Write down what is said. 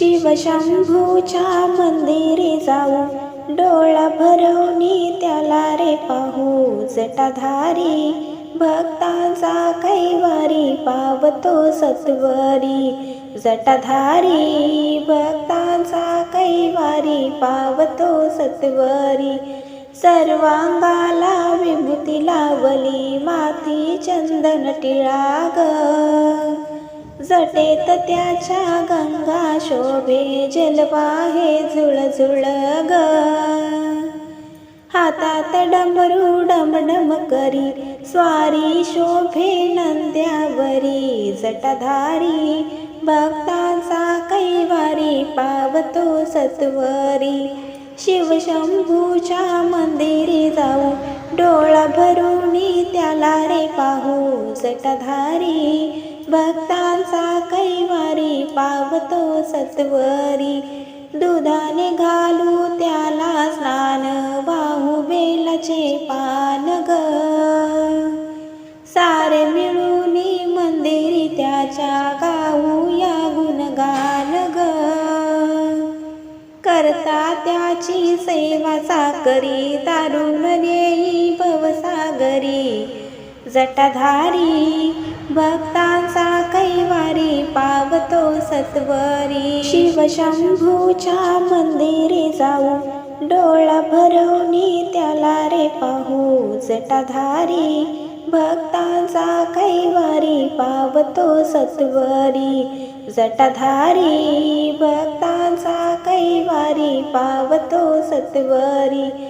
शिवशंभूच्या मंदिरी जाऊ डोळा भरवणी त्याला रे पाहू. जटाधारी भक्तांचा कैवारी पावतो सत्वरी. जटाधारी भक्तांचा कैवारी पावतो सत्वरी. सर्वांगाला विभूती लावली माती चंदन टिळाग जटेत त्याच्या गंगा शोभे जलवाहे झुळझुळ ग. हातात डमरू डमडम करी स्वारी शोभे नंद्यावरी जटधारी भक्तांचा कैवारी पावतो सत्वरी. शिवशंभूच्या मंदिरी जाऊ सटधारी भक्तांचा कैवारी पावतो सत्वरी. दुधाने घालू त्याला स्नान वाहू बेलाचे पान ग. सारे मिळूनी मंदिरी त्याच्या गाऊ या गुणगान ग. करता त्याची सेवा साकरी तारुण नेई भवसागरी जटाधारी भक्तांचा कैवारी पावतो सत्वरी. शिवशंभूच्या मंदिरी जाऊ डोळा भरवणी त्याला रे पाहू. जटाधारी भक्तांचा कैवारी पावतो सत्वरी. जटाधारी भक्तांचा कैवारी पावतो सत्वरी.